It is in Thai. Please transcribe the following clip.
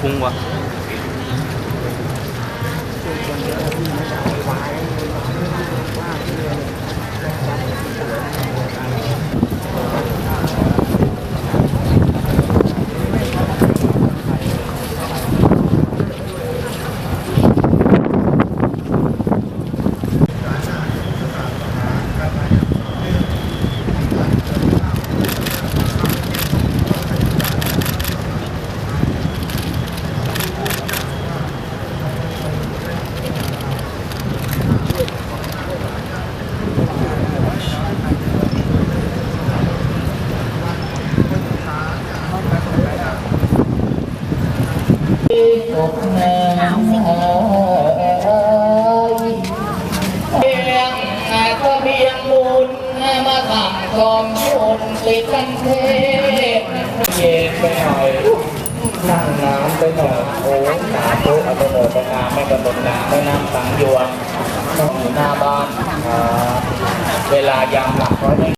空关 สุขแน่เอยเพียงก็เพียงบุญมาทำกองบุญติดกันเทเย็นไปหน่อยนั่งน้ำไปหน่อยโอ้สาธุอนุโมทนาไม่กำหนดนาไม่น้ำสังยวรต้องอยู่หน้าบ้าน เวลายามหลับไว้